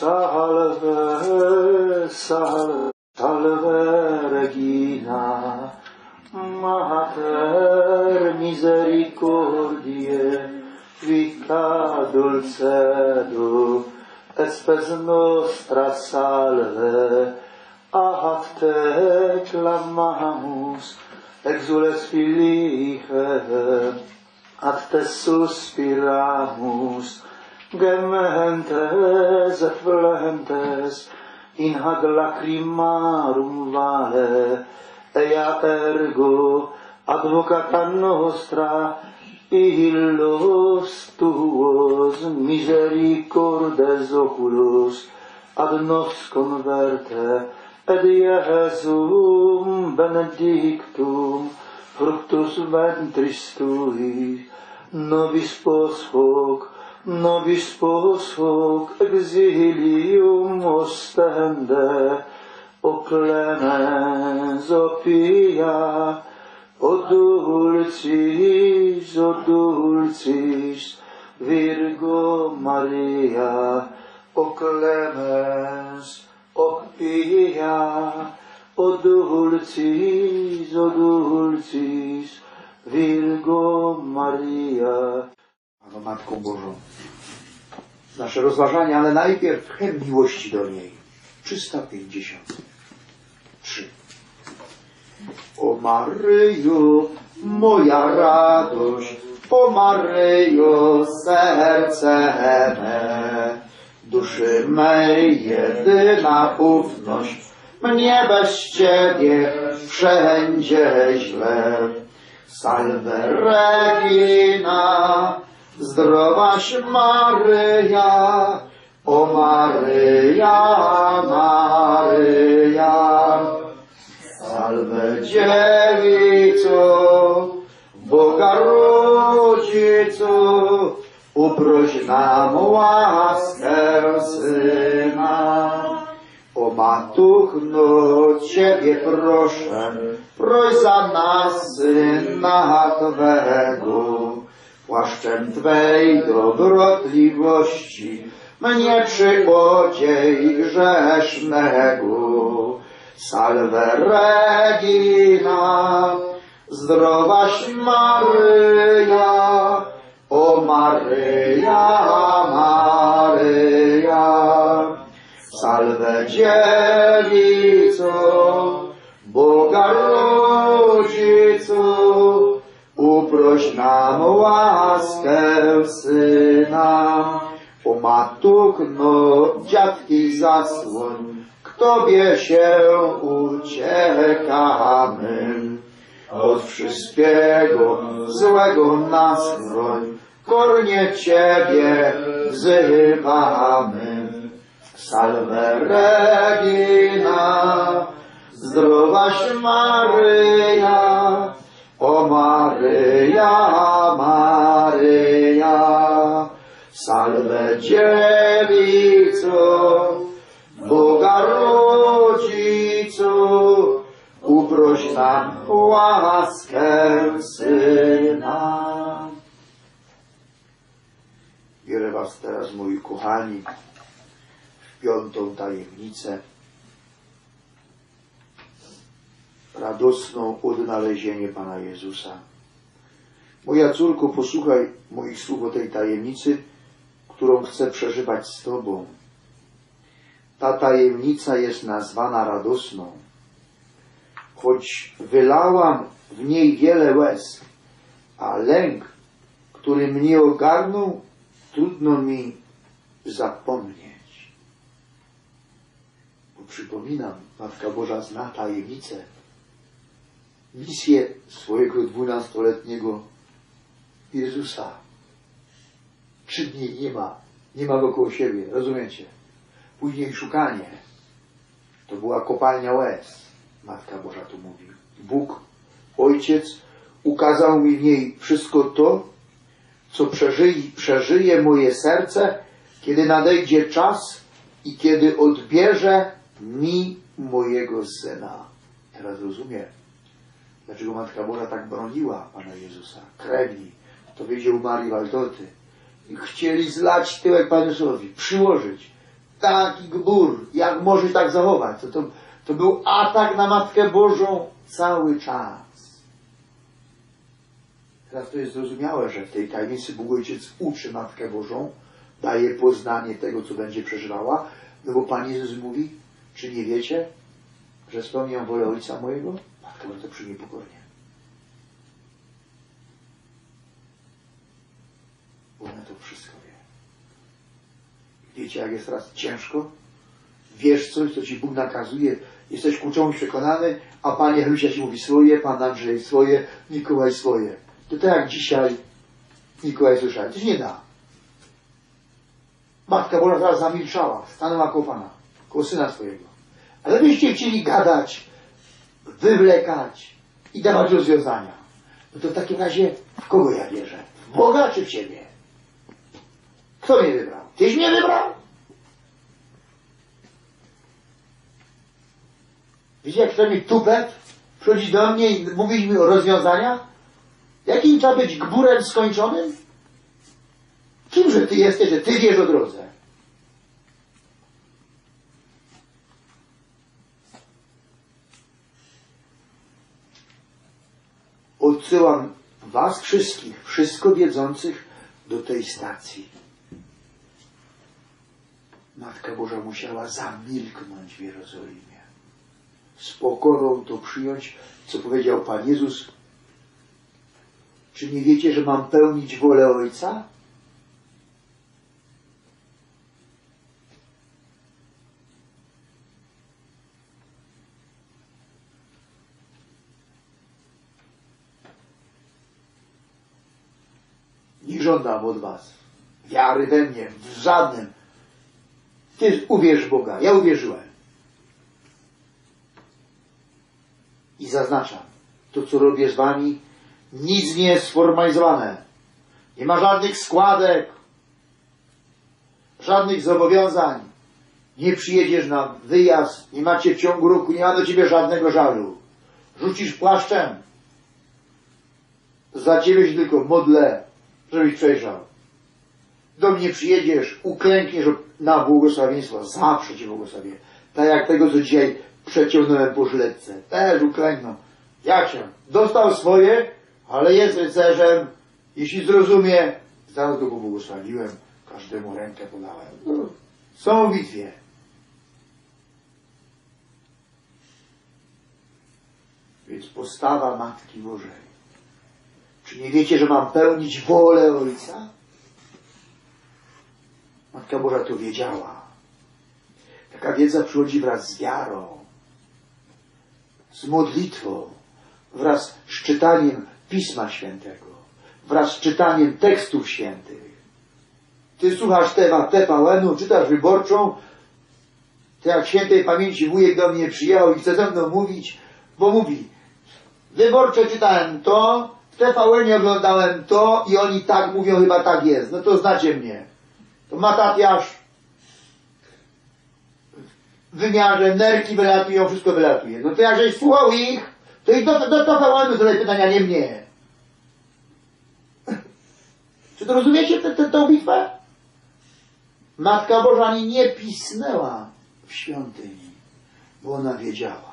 Salve, salve Regina, Mater misericordiae, vita dulcedo, espes nostra salve, ad te clamamus, exules filii ad te suspiramus, gementes et flentes, in hac lacrimarum vale, ea ergo advocata nostra, illos tuos misericordes oculos, ad nos converte, et Iesum benedictum, fructus ventris tui, nobis pos hoc, nobis pos hoc exilium ostende, o clemens, o pia, o dulcis, o dulcis, Virgo Maria, o clemens, o pia, o dulcis, o dulcis, Virgo Maria. Ano Matką Bożą. Nasze rozważania, ale najpierw chem miłości do niej. 353. O Maryjo, moja radość, o Maryjo, serce me, duszy mej jedyna ufność, mnie bez Ciebie wszędzie źle. Salve Regina, zdrowaś Maryja, o Maryja, Maryja. Salve dziewico, Boga rodzicu, uproś nam łaskę Syna. O Matuchno, Ciebie proszę, proś za nas Syna Twego, płaszczem Twej dobrotliwości, mnie przyodziej grzesznego. Salve Regina, zdrowaś Maryja, o Maryja, Maryja. Salve dziewico, uproś nam łaskę Syna. O Matukno, dziadki zasłoń, k Tobie się uciekamy. Od wszystkiego złego nas chroń, kornie Ciebie wzywamy. Salve Regina, zdrowaś Maryja, o Maryja, Maryja. Salve dziewico, Boga rodzicu, uproś nam łaskę Syna. Biorę was teraz, moi kochani, w piątą tajemnicę, radosną odnalezienie Pana Jezusa. Moja córko, posłuchaj moich słów o tej tajemnicy, którą chcę przeżywać z Tobą. Ta tajemnica jest nazwana radosną, choć wylałam w niej wiele łez, a lęk, który mnie ogarnął, trudno mi zapomnieć. Bo przypominam, Matka Boża zna tajemnicę, misję swojego dwunastoletniego Jezusa. Trzy dni nie ma, nie ma go koło siebie, rozumiecie? Później szukanie. To była kopalnia łez, Matka Boża tu mówi. Bóg, Ojciec, ukazał mi w niej wszystko to, co przeżyje, przeżyje moje serce, kiedy nadejdzie czas i kiedy odbierze mi mojego Syna. Teraz rozumiem, dlaczego Matka Boża tak broniła Pana Jezusa. Krewni, to wiedział Marii Waldoty. I chcieli zlać tyłek Panu Jezusowi, przyłożyć. taki gbur, jak może tak zachować. To, to, to był atak na Matkę Bożą cały czas. Teraz to jest zrozumiałe, że w tej tajemnicy Bóg Ojciec uczy Matkę Bożą, daje poznanie tego, co będzie przeżywała, no bo Pan Jezus mówi, czy nie wiecie, że spełniam wolę Ojca mojego? Boża to przyjmie pokornie. Ona to wszystko wie. Wiecie, jak jest teraz ciężko? Wiesz coś, co ci Bóg nakazuje, jesteś ku czemuś przekonany, a Panie Helusia ci mówi swoje, Pan Andrzej swoje, Mikołaj swoje. To tak jak dzisiaj Mikołaj słyszał. To się nie da. Matka Boża teraz zamilczała, stanęła koło Pana, koło Syna swojego. Ale byście chcieli gadać, wywlekać i dawać rozwiązania. No to w takim razie w kogo ja wierzę? W Boga czy w Ciebie? Kto mnie wybrał? Tyś mnie wybrał? Widzicie, jak chce mi tupet przychodzi do mnie i mówić mi o rozwiązaniach? Jakim trzeba być gburem skończonym? Kimże ty jesteś, że ty wiesz o drodze? Odsyłam was wszystkich, wszystko wiedzących do tej stacji. Matka Boża musiała zamilknąć w Jerozolimie. Z pokorą to przyjąć, co powiedział Pan Jezus. Czy nie wiecie, że mam pełnić wolę Ojca? Nie żądam od was wiary we mnie, w żadnym. Ty uwierz Boga. Ja uwierzyłem. I zaznaczam, to co robię z wami, nic nie jest sformalizowane. Nie ma żadnych składek, żadnych zobowiązań. Nie przyjedziesz na wyjazd, nie macie w ciągu roku, nie ma do ciebie żadnego żalu. Rzucisz płaszczem. Za ciebie się tylko modlę, żebyś przejrzał. Do mnie przyjedziesz, uklękniesz na błogosławieństwo, zawsze Cię błogosławię. Tak jak tego, co dzisiaj przeciągnąłem po żyletce. Też uklękną. Jak się? Dostał swoje, ale jest rycerzem. Jeśli zrozumie, zaraz go pobłogosławiłem, każdemu rękę podałem. No, są bitwie. Więc postawa Matki Bożej. Czy nie wiecie, że mam pełnić wolę Ojca? Matka Boża to wiedziała. Taka wiedza przychodzi wraz z wiarą, z modlitwą, wraz z czytaniem Pisma Świętego, wraz z czytaniem tekstów świętych. Ty słuchasz TVN-u, czytasz wyborczą, to jak świętej pamięci wujek do mnie przyjechał i chce ze mną mówić, bo mówi, wyborcze czytałem to, w TVN-ie oglądałem to i oni tak mówią, chyba tak jest. No to znacie mnie. To Matatiasz w wymiarze nerki wylatują, wszystko wylatuje. No to jakżeś słuchał ich, to i do, do TVN-u zadaj pytania, nie mnie. Czy to rozumiecie tę, tę, tę bitwę? Matka Boża nie pisnęła w świątyni, bo ona wiedziała,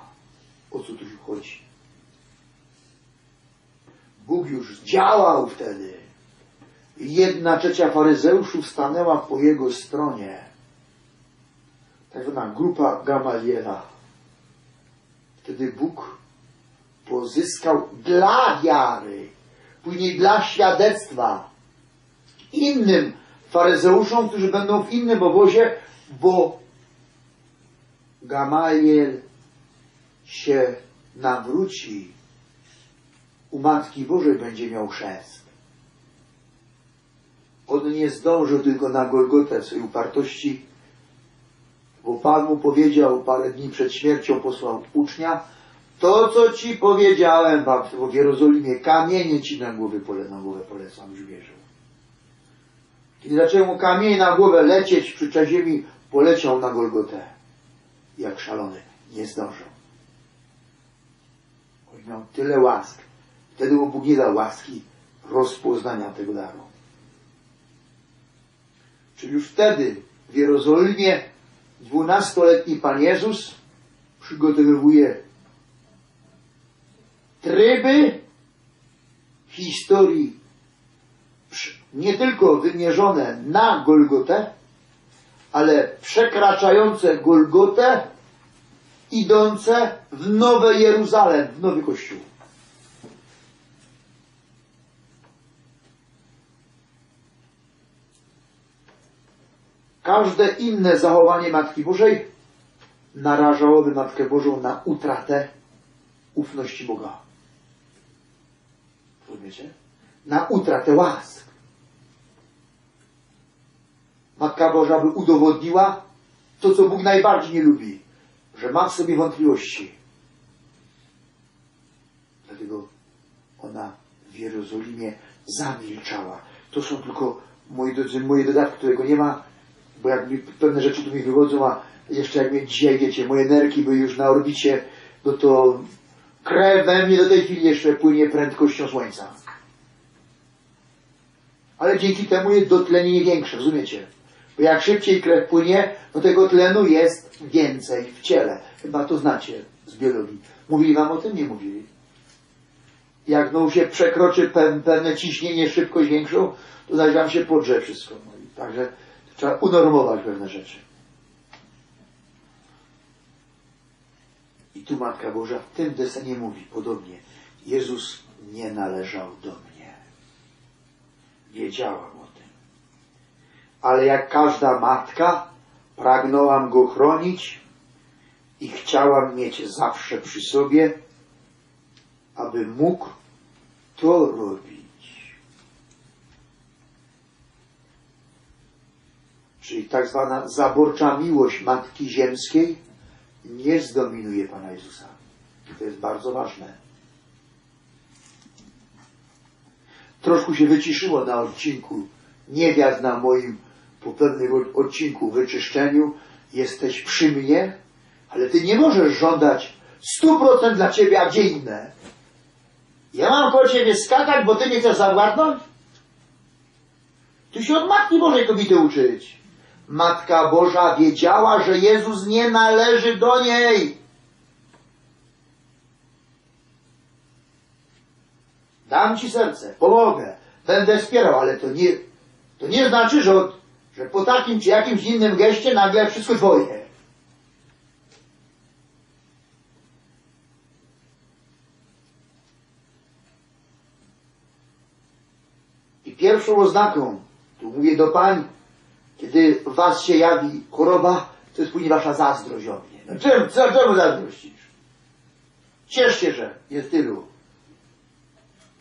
o co tu chodzi. Bóg już działał wtedy. Jedna trzecia faryzeuszów stanęła po jego stronie. Tak zwana grupa Gamaliela. Wtedy Bóg pozyskał dla wiary, później dla świadectwa innym faryzeuszom, którzy będą w innym obozie, bo Gamaliel się nawróci. U Matki Bożej będzie miał chrzest. On nie zdążył tylko na Golgotę w swojej upartości, bo Pan mu powiedział parę dni przed śmiercią, posłał ucznia, to co ci powiedziałem w Jerozolimie, kamienie ci na głowę, pole, na głowę polecam, już wierzył. Kiedy zaczęły mu kamienie na głowę lecieć przy ziemi, poleciał na Golgotę. Jak szalony. Nie zdążył. On miał tyle łask. Wtedy mu Bóg nie dał łaski rozpoznania tego daru. Czyli już wtedy w Jerozolimie dwunastoletni Pan Jezus przygotowuje tryby historii nie tylko wymierzone na Golgotę, ale przekraczające Golgotę, idące w Nowe Jeruzalem, w Nowy Kościół. Każde inne zachowanie Matki Bożej narażałoby Matkę Bożą na utratę ufności Boga. Rozumiecie? Na utratę łask. Matka Boża by udowodniła to, co Bóg najbardziej nie lubi, że ma w sobie wątpliwości. Dlatego ona w Jerozolimie zamilczała. To są tylko, moi drodzy, moje dodatki, którego nie ma, bo jak pewne rzeczy tu mi wychodzą, a jeszcze jak mnie dzisiaj, wiecie, moje nerki były już na orbicie, no to krew we mnie do tej chwili jeszcze płynie prędkością słońca. Ale dzięki temu jest dotlenienie większe, rozumiecie? Bo jak szybciej krew płynie, no tego tlenu jest więcej w ciele. Chyba to znacie z biologii. Mówili wam o tym? Nie mówili. Jak no się przekroczy pe- pewne ciśnienie, szybkość większą, to zaś wam się podrze wszystko. No także trzeba unormować pewne rzeczy. I tu Matka Boża w tym desenie mówi podobnie. Jezus nie należał do mnie. Wiedziałam o tym. Ale jak każda matka, pragnęłam go chronić i chciałam mieć zawsze przy sobie, aby mógł to robić. Czyli tak zwana zaborcza miłość Matki Ziemskiej nie zdominuje Pana Jezusa. To jest bardzo ważne. Troszkę się wyciszyło na odcinku niewiast na moim po pewnym od- odcinku wyczyszczeniu. Jesteś przy mnie, ale ty nie możesz żądać 100% dla ciebie, a gdzie inne. Ja mam koło ciebie skakać, bo ty nie chcesz zawładnąć? Ty się od Matki Bożej kobiety uczyć. Matka Boża wiedziała, że Jezus nie należy do niej. Dam ci serce, pomogę, będę wspierał, ale to nie, to nie znaczy, że, od, że po takim czy jakimś innym geście nagle wszystko twoje. I pierwszą oznaką, tu mówię do pań, kiedy w was się jawi choroba, to jest później wasza zazdrość o mnie. No czemu, co, czemu zazdrościsz? Ciesz się, że jest tylu.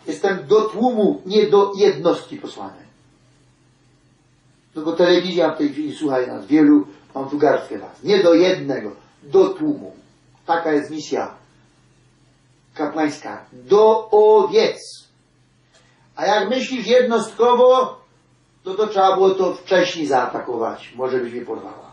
Jestem do tłumu, nie do jednostki posłany. No bo telewizja w tej chwili słuchaj nas wielu, mam tu garstkę was. Nie do jednego, do tłumu. Taka jest misja kapłańska. Do owiec. A jak myślisz jednostkowo, to to trzeba było to wcześniej zaatakować. Może byś mnie porwała.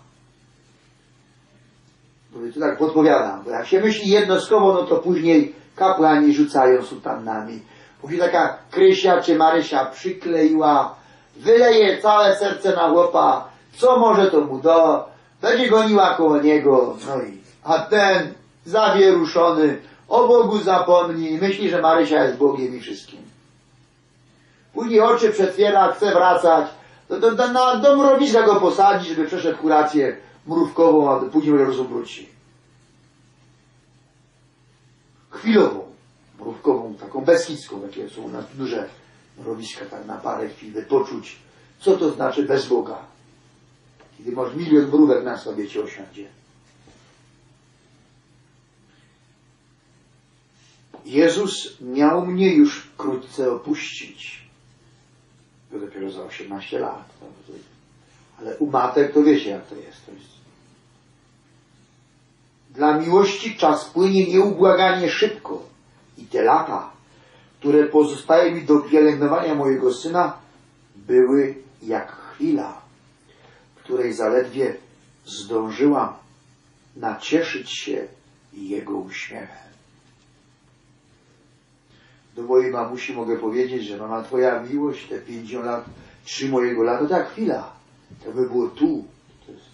Mówię, to tak podpowiadam, bo jak się myśli jednostkowo, no to później kapłani rzucają sutannami. Mówi taka Krysia czy Marysia przykleiła, wyleje całe serce na chłopa, co może to mu do, będzie goniła koło niego, no i, a ten zawieruszony, o Bogu zapomni, myśli, że Marysia jest Bogiem i wszystkim. Później oczy przetwiera, chce wracać, to, to, to na, do mrowiska go posadzi, żeby przeszedł kurację mrówkową, a później rozum wróci. Chwilową, mrówkową, taką beskidzką, takie są u nas duże mrowiska, tak na parę chwil wypoczuć, co to znaczy bez Boga. Kiedy masz milion mrówek na sobie ci osiądzie. Jezus miał mnie już wkrótce opuścić. To dopiero za 18 lat. Ale u matek to wiecie jak to jest. Dla miłości czas płynie nieubłaganie szybko. I te lata, które pozostaje mi do pielęgnowania mojego syna, były jak chwila, której zaledwie zdążyłam nacieszyć się jego uśmiechem. Do mojej mamusi mogę powiedzieć, że mama twoja miłość, te 50 lat, trzy mojego lata, to jak chwila. To by było tu. To jest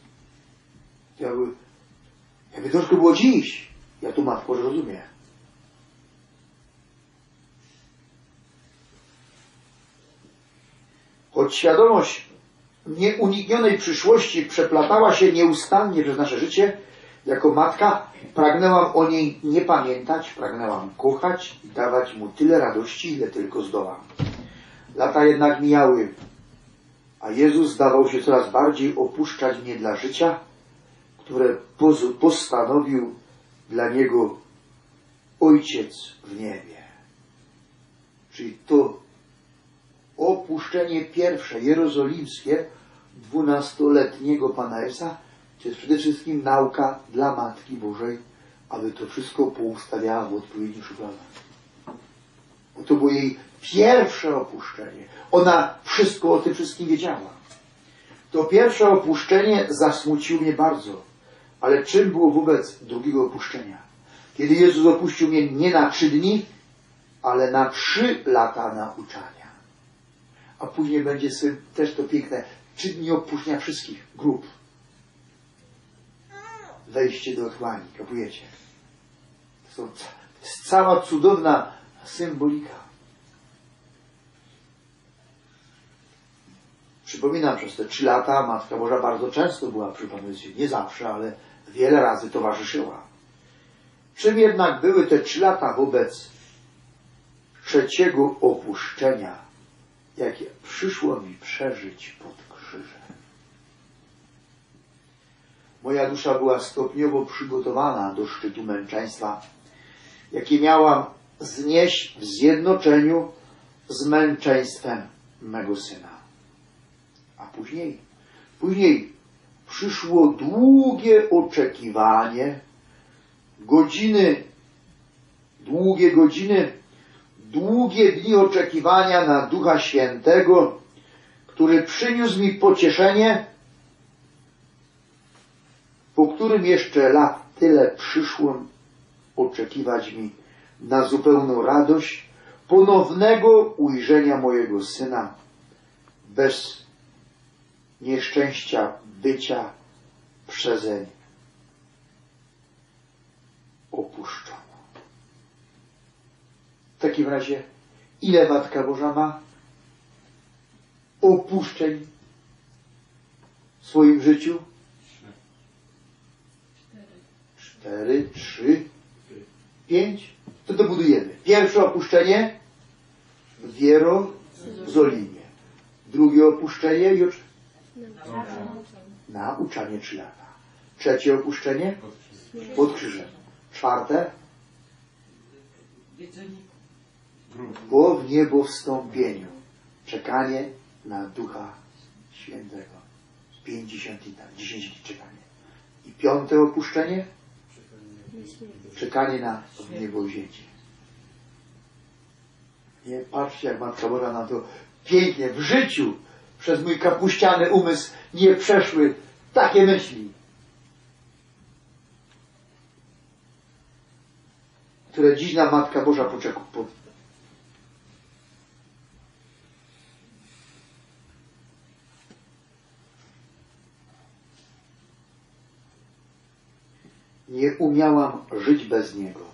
Jakby, jakby troszkę było dziś. Ja tu matko rozumiem. Choć świadomość nieuniknionej przyszłości przeplatała się nieustannie przez nasze życie, jako matka pragnęłam o niej nie pamiętać, pragnęłam kochać i dawać mu tyle radości, ile tylko zdołam. Lata jednak mijały, a Jezus zdawał się coraz bardziej opuszczać mnie dla życia, które postanowił dla Niego Ojciec w niebie. Czyli to opuszczenie pierwsze, jerozolimskie, dwunastoletniego Pana Jezusa, to jest przede wszystkim nauka dla Matki Bożej, aby to wszystko poustawiała w odpowiednich szufladach. Bo to było jej pierwsze opuszczenie. Ona wszystko o tym wszystkim wiedziała. To pierwsze opuszczenie zasmuciło mnie bardzo. Ale czym było wobec drugiego opuszczenia? Kiedy Jezus opuścił mnie nie na trzy dni, ale na trzy lata nauczania. A później będzie też to piękne, trzy dni opuszczenia wszystkich grup. Wejście do otchłani, kapujecie? To, są, to jest cała cudowna symbolika. Przypominam, przez te trzy lata Matka Boża bardzo często była przy Panu. Nie zawsze, ale wiele razy towarzyszyła. Czym jednak były te trzy lata wobec trzeciego opuszczenia, jakie przyszło mi przeżyć pod krzyżem? Moja dusza była stopniowo przygotowana do szczytu męczeństwa, jakie miałam znieść w zjednoczeniu z męczeństwem mego syna. A później, później przyszło długie oczekiwanie, godziny, długie godziny, długie dni oczekiwania na Ducha Świętego, który przyniósł mi pocieszenie, po którym jeszcze lat tyle przyszło oczekiwać mi na zupełną radość ponownego ujrzenia mojego syna bez nieszczęścia bycia przezeń opuszczoną. W takim razie, ile Matka Boża ma opuszczeń w swoim życiu? Cztery, trzy, pięć. To dobudujemy. Pierwsze opuszczenie w Jerozolimie. Drugie opuszczenie już nauczanie trzy lata. Trzecie opuszczenie pod krzyżem. Czwarte po w niebo wstąpieniu. Czekanie na Ducha Świętego. Pięćdziesiąt i tak, dziesięć dni czekanie. I piąte opuszczenie czekanie na niebowzięcie. Nie patrzcie, jak Matka Boża nam to pięknie w życiu przez mój kapuściany umysł nie przeszły takie myśli, które dziś nam Matka Boża nie umiałam żyć bez Niego.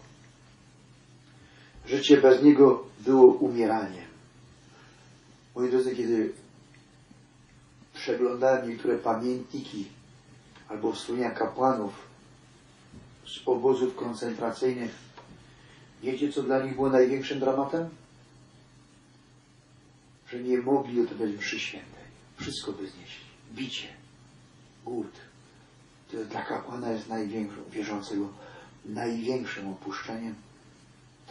Życie bez Niego było umieraniem. Moi drodzy, kiedy przeglądałem niektóre pamiętniki albo wspomnienia kapłanów z obozów koncentracyjnych, wiecie, co dla nich było największym dramatem? Że nie mogli odebrać mszy świętej. Wszystko by znieśli. Bicie, głód, dla kapłana jest największą, wierzącego, największym opuszczeniem,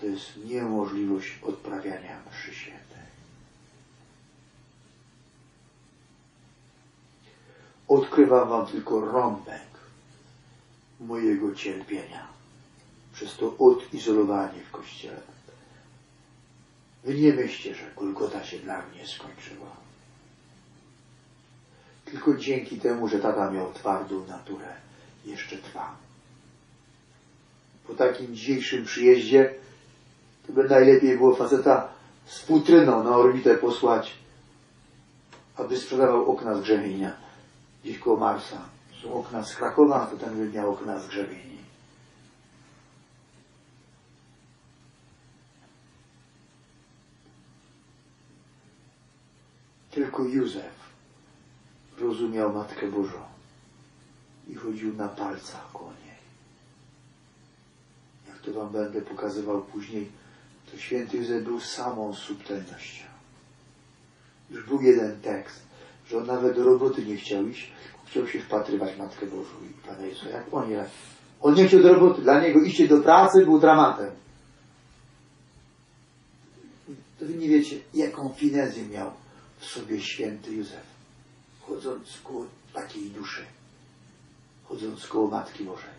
to jest niemożliwość odprawiania mszy świętej. Odkrywam wam tylko rąbek mojego cierpienia przez to odizolowanie w kościele. Wy nie myślcie, że Golgota się dla mnie skończyła. Tylko dzięki temu, że tata miał twardą naturę, jeszcze trwa. Po takim dzisiejszym przyjeździe, to by najlepiej było faceta z futryną na orbitę posłać, aby sprzedawał okna z Grzemienia, gdzieś koło Marsa. są okna z Krakowa, to ten by miał okna z grzebieni. Tylko Józef rozumiał Matkę Bożą i chodził na palcach koło niej. Jak to wam będę pokazywał później, to święty Józef był samą subtelnością. Już był jeden tekst, że on nawet do roboty nie chciał iść, chciał się wpatrywać Matkę Bożą i Pana Jezusa. Jak on nie, on nie chciał do roboty, dla niego iście do pracy był dramatem. To wy nie wiecie, jaką finezję miał w sobie święty Józef, chodząc koło takiej duszy, chodząc koło Matki Bożej.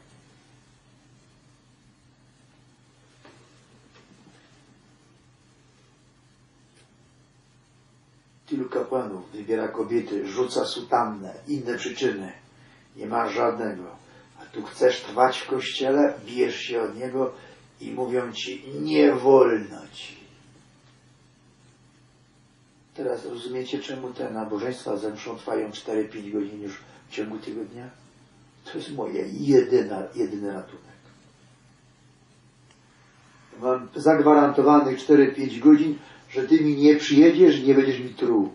Tylu kapłanów wybiera kobiety, rzuca sutannę, inne przyczyny. Nie ma żadnego. A tu chcesz trwać w kościele, bijesz się od niego i mówią ci, nie wolno ci. Teraz rozumiecie, czemu te nabożeństwa zemszą trwają 4-5 godzin już w ciągu tygodnia? To jest moje jedyna, jedyny ratunek. Mam zagwarantowanych 4-5 godzin, że ty mi nie przyjedziesz nie będziesz mi truł.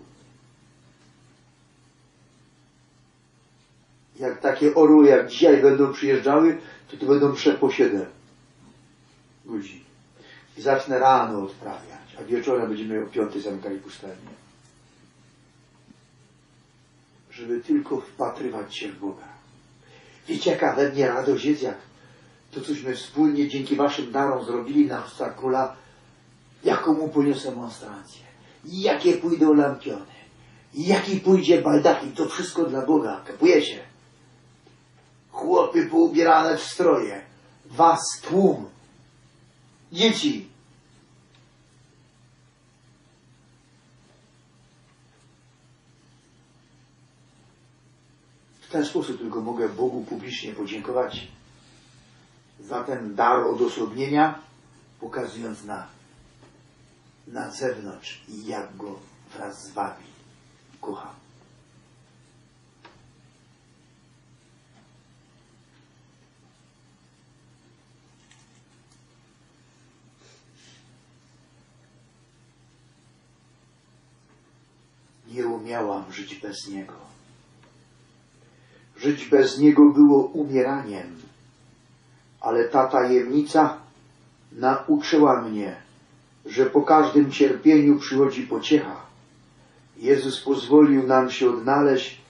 Jak takie orły jak dzisiaj będą przyjeżdżały, to to będą 7 godzin. I zacznę rano odprawiać, a wieczorem będziemy o 5 zamykali pustelnię. Żeby tylko wpatrywać się w Boga. Wiecie, jaka we mnie radość jest, jak to, cośmy wspólnie dzięki waszym darom zrobili na usta króla, jaką mu poniosę monstrancję, jakie pójdą lampiony, jaki pójdzie baldachim, to wszystko dla Boga, kapujecie? Chłopy poubierane w stroje, was tłum, dzieci. W ten sposób tylko mogę Bogu publicznie podziękować za ten dar odosobnienia, pokazując na, na zewnątrz jak go wraz z wami kocham. Nie umiałam żyć bez Niego. Żyć bez Niego było umieraniem, ale ta tajemnica nauczyła mnie, że po każdym cierpieniu przychodzi pociecha. Jezus pozwolił nam się odnaleźć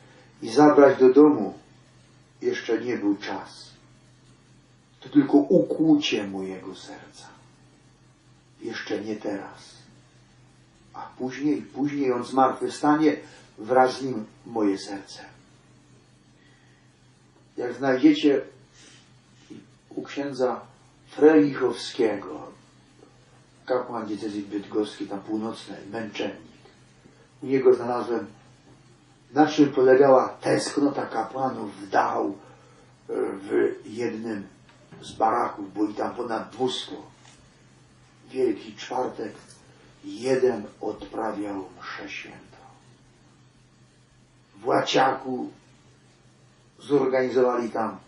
i zabrać do domu. Jeszcze nie był czas. To tylko ukłucie mojego serca. Jeszcze nie teraz. A później, później on zmartwychwstanie, wraz z nim moje serce. Jak znajdziecie u księdza Frelichowskiego, kapłan diecezji bydgoskiej, tam północnej, męczennik. U niego znalazłem, na czym polegała tęsknota kapłanów w Dachau e, w jednym z baraków, bo i tam ponad 200. Wielki czwartek, jeden odprawiał mszę świętą. W Łaciaku zorganizowali tam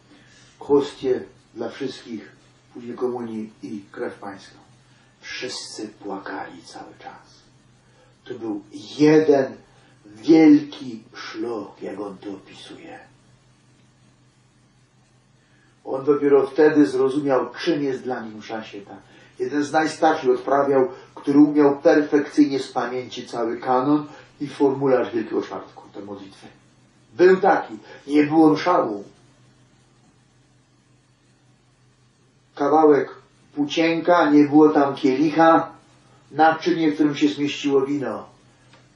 hostie dla wszystkich, później komunii i krew pańską. Wszyscy płakali cały czas. To był jeden wielki szlok, jak on to opisuje. On dopiero wtedy zrozumiał, czym jest dla nim msza święta. Jeden z najstarszych odprawiał, który umiał perfekcyjnie z pamięci cały kanon i formularz Wielkiego Czwartku, te modlitwy. Był taki. Nie było mszału. Kawałek płócienka, nie było tam kielicha, naczynie, w którym się zmieściło wino.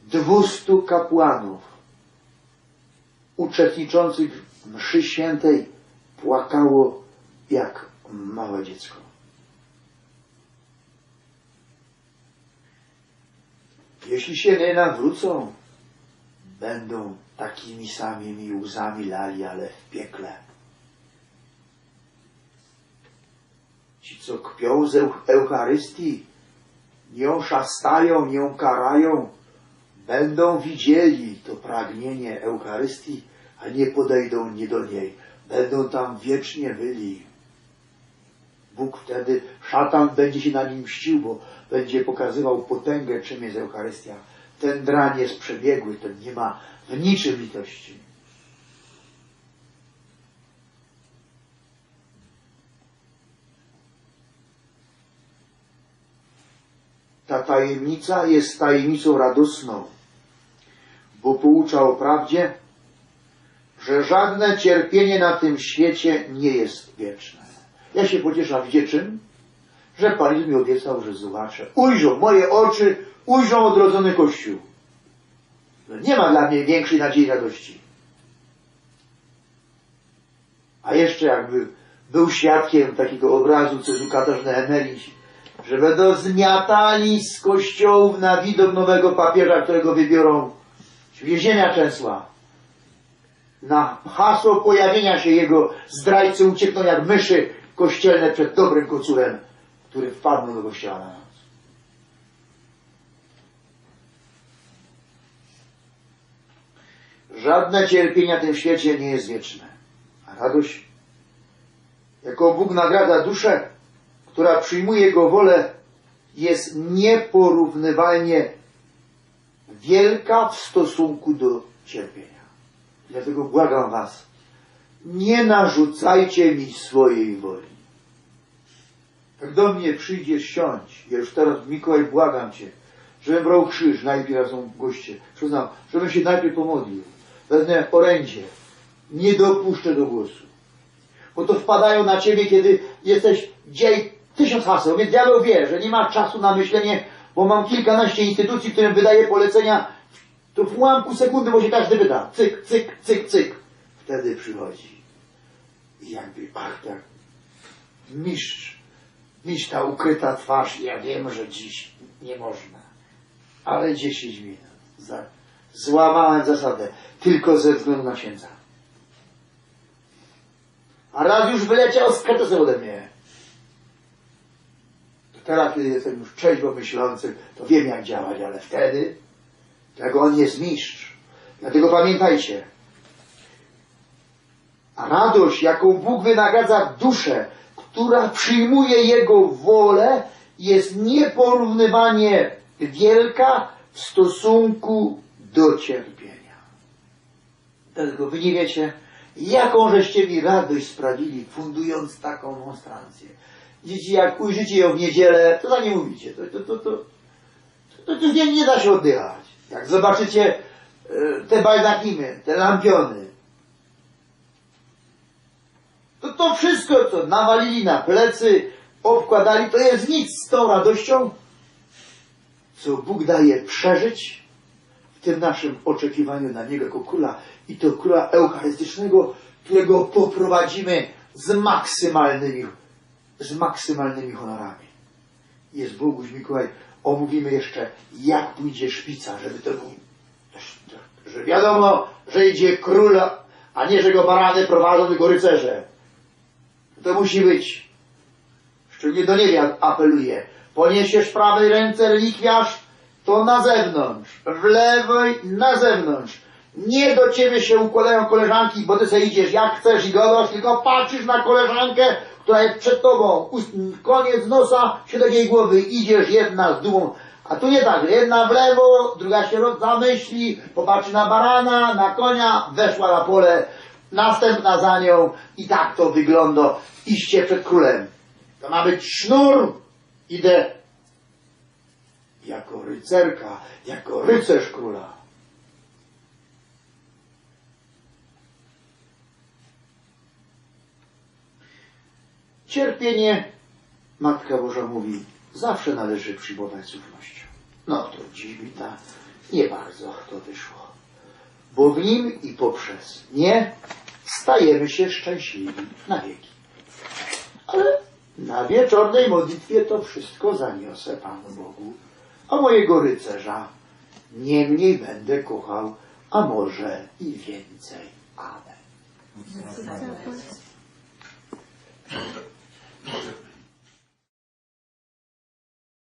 Dwustu kapłanów uczestniczących w mszy świętej płakało jak małe dziecko. Jeśli się nie nawrócą, będą takimi samymi łzami lali, ale w piekle. Ci, co kpią z Euch- Eucharystii, nią szastają, nią karają, będą widzieli to pragnienie Eucharystii, a nie podejdą nie do niej. Będą tam wiecznie byli. Bóg wtedy, szatan będzie się na nim mścił, bo będzie pokazywał potęgę, czym jest Eucharystia. Ten drań jest przebiegły, ten nie ma w niczym litości. Ta tajemnica jest tajemnicą radosną, bo poucza o prawdzie, że żadne cierpienie na tym świecie nie jest wieczne. Ja się pocieszam, wiecie czym? Że Pan mi obiecał, że zobaczę. Ujrzą moje oczy, ujrzą odrodzony Kościół. Nie ma dla mnie większej nadziei radości. A jeszcze jakby był świadkiem takiego obrazu, tu Katarzyna Emeriś, że będą zmiatali z kościołów na widok nowego papieża, którego wybiorą więzienia Częsła. Na hasło pojawienia się jego zdrajcy uciekną jak myszy kościelne przed dobrym kocurem, który wpadł do kościoła na noc. Żadne cierpienie na tym świecie nie jest wieczne. A radość, jako Bóg nagradza duszę, która przyjmuje Jego wolę, jest nieporównywalnie wielka w stosunku do cierpienia. Dlatego błagam Was, nie narzucajcie mi swojej woli. Jak do mnie przyjdziesz, siądź. Ja już teraz, Mikołaj, błagam Cię, żebym brał krzyż, najpierw są goście, przyznam, żebym się najpierw pomodlił. Wezmę orędzie. Nie dopuszczę do głosu. Bo to wpadają na Ciebie, kiedy jesteś dzień tysiąc haseł, więc diabeł wie, że nie ma czasu na myślenie, bo mam kilkanaście instytucji, którym wydaję polecenia to w ułamku sekundy, bo się każdy wyda. Cyk, cyk, cyk, cyk. Wtedy przychodzi. I jakby, ach tak, mistrz, mistrz ta ukryta twarz, ja wiem, że dziś nie można, ale 10 minut. Złamałem zasadę, tylko ze względu na księdza. A raz już wyleciał z kretesem ode mnie. Teraz, kiedy jestem już trzeźwo myślący, to wiem jak działać, ale wtedy, tego on jest mistrz. Dlatego pamiętajcie, a radość, jaką Bóg wynagradza duszę, która przyjmuje Jego wolę, jest nieporównywanie wielka w stosunku do cierpienia. Dlatego wy nie wiecie, jaką żeście mi radość sprawili, fundując taką monstrancję. Dzieci, jak ujrzycie ją w niedzielę, to za nie mówicie. To, to, to, to, to, to nie, nie da się oddychać. Jak zobaczycie e, te baldachimy, te lampiony, to wszystko, co nawalili na plecy, obkładali, to jest nic z tą radością, co Bóg daje przeżyć w tym naszym oczekiwaniu na Niego jako króla i to króla eucharystycznego, którego poprowadzimy z maksymalnymi, z maksymalnymi honorami. Jest Boguś Mikołaj, omówimy jeszcze, jak pójdzie szpica, żeby to był, że wiadomo, że idzie króla, a nie, że go barany prowadzą, tylko rycerze. To musi być. Szczególnie do niebie apeluję. Poniesiesz w prawej ręce relikwiarz, to na zewnątrz. W lewej na zewnątrz. Nie do ciebie się układają koleżanki, bo ty sobie idziesz jak chcesz i godasz, tylko patrzysz na koleżankę, która jest przed tobą. Ust, koniec nosa do jej głowy. Idziesz jedna z dumą. A tu nie tak. Jedna w lewo, druga się zamyśli, popatrzy na barana, na konia, weszła na pole, następna za nią i tak to wygląda. Iście przed królem. To ma być sznur. Idę jako rycerka, jako rycerz króla. Cierpienie, Matka Boża mówi, zawsze należy przyjmować z ufnością. No to dziś mi ta nie bardzo to wyszło. Bo w nim i poprzez nie stajemy się szczęśliwi na wieki. Ale na wieczornej modlitwie to wszystko zaniosę Panu Bogu, a mojego rycerza niemniej będę kochał, a może i więcej. Amen.